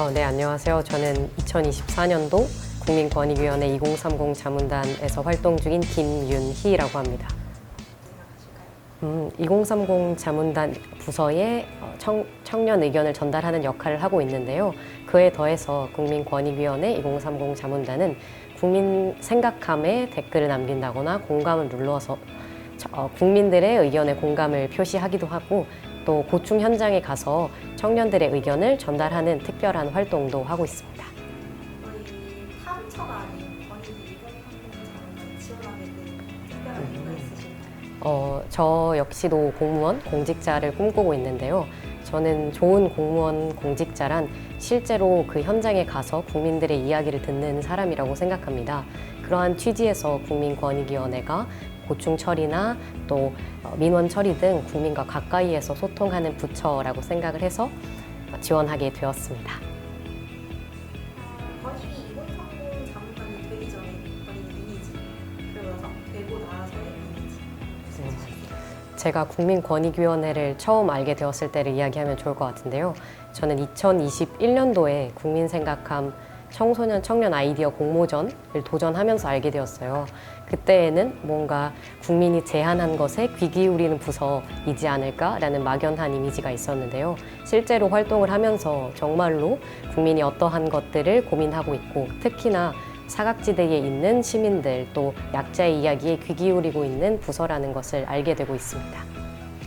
어, 네, 안녕하세요. 저는 2024년도 국민권익위원회 2030 자문단에서 활동 중인 김윤희라고 합니다. 음, 2030 자문단 부서에 어, 청, 청년 의견을 전달하는 역할을 하고 있는데요. 그에 더해서 국민권익위원회 2030 자문단은 국민 생각함에 댓글을 남긴다거나 공감을 눌러서 저- 어, 국민들의 의견에 공감을 표시하기도 하고 또 고충 현장에 가서 청년들의 의견을 전달하는 특별한 활동도 하고 있습니다. 어, 저 역시도 공무원, 공직자를 꿈꾸고 있는데요. 저는 좋은 공무원, 공직자란 실제로 그 현장에 가서 국민들의 이야기를 듣는 사람이라고 생각합니다. 그러한 취지에서 국민권익위원회가 고충 처리나 또 어, 민원 처리 등 국민과 가까이에서 소통하는 부처라고 생각을 해서 지원하게 되었습니다. 권익위 2030 자문단이 되기 전에 권익위 이미지 그러면서 되고 나서의 이미지 제가 국민권익위원회를 처음 알게 되었을 때를 이야기하면 좋을 것 같은데요. 저는 2021년도에 국민생각함 청소년 청년 아이디어 공모전을 도전하면서 알게 되었어요. 그때에는 뭔가 국민이 제안한 것에 귀 기울이는 부서이지 않을까라는 막연한 이미지가 있었는데요. 실제로 활동을 하면서 정말로 국민이 어떠한 것들을 고민하고 있고 특히나 사각지대에 있는 시민들 또 약자의 이야기에 귀 기울이고 있는 부서라는 것을 알게 되고 있습니다.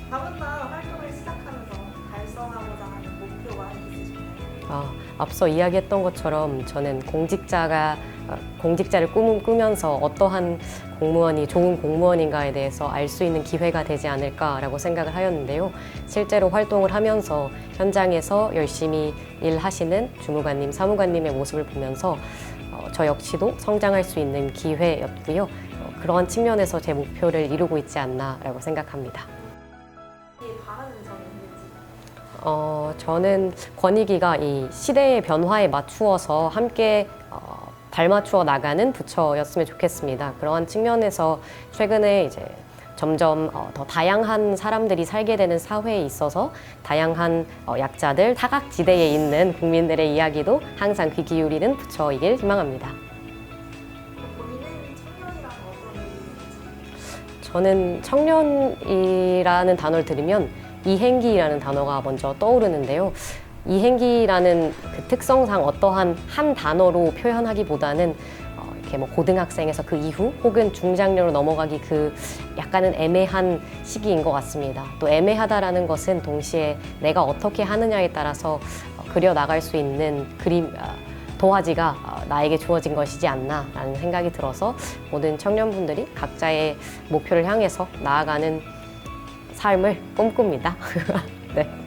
자문단 활동을 시작하면서 달성하고자 하는 목표가 있으신가요? 아, 앞서 이야기했던 것처럼 저는 공직자가 어, 공직자를 꿈, 꾸면서 어떠한 공무원이 좋은 공무원인가에 대해서 알 수 있는 기회가 되지 않을까라고 생각을 하였는데요. 실제로 활동을 하면서 현장에서 열심히 일하시는 주무관님, 사무관님의 모습을 보면서 어, 저 역시도 성장할 수 있는 기회였고요. 어, 그러한 측면에서 제 목표를 이루고 있지 않나라고 생각합니다. 어, 저는 권익위가 이 시대의 변화에 맞추어서 함께 어, 발맞추어 나가는 부처였으면 좋겠습니다. 그러한 측면에서 최근에 이제 점점 어, 더 다양한 사람들이 살게 되는 사회에 있어서 다양한 어, 약자들, 사각지대에 있는 국민들의 이야기도 항상 귀 기울이는 부처이길 희망합니다. 저는 청년이라는 단어를 들으면 이행기라는 단어가 먼저 떠오르는데요. 이행기라는 그 특성상 어떠한 한 단어로 표현하기보다는 어, 이렇게 뭐 고등학생에서 그 이후 혹은 중장년으로 넘어가기 그 약간은 애매한 시기인 것 같습니다. 또 애매하다라는 것은 동시에 내가 어떻게 하느냐에 따라서 어, 그려 나갈 수 있는 그림 아, 도화지가 어, 나에게 주어진 것이지 않나라는 생각이 들어서 모든 청년분들이 각자의 목표를 향해서 나아가는 삶을 꿈꿉니다. 네.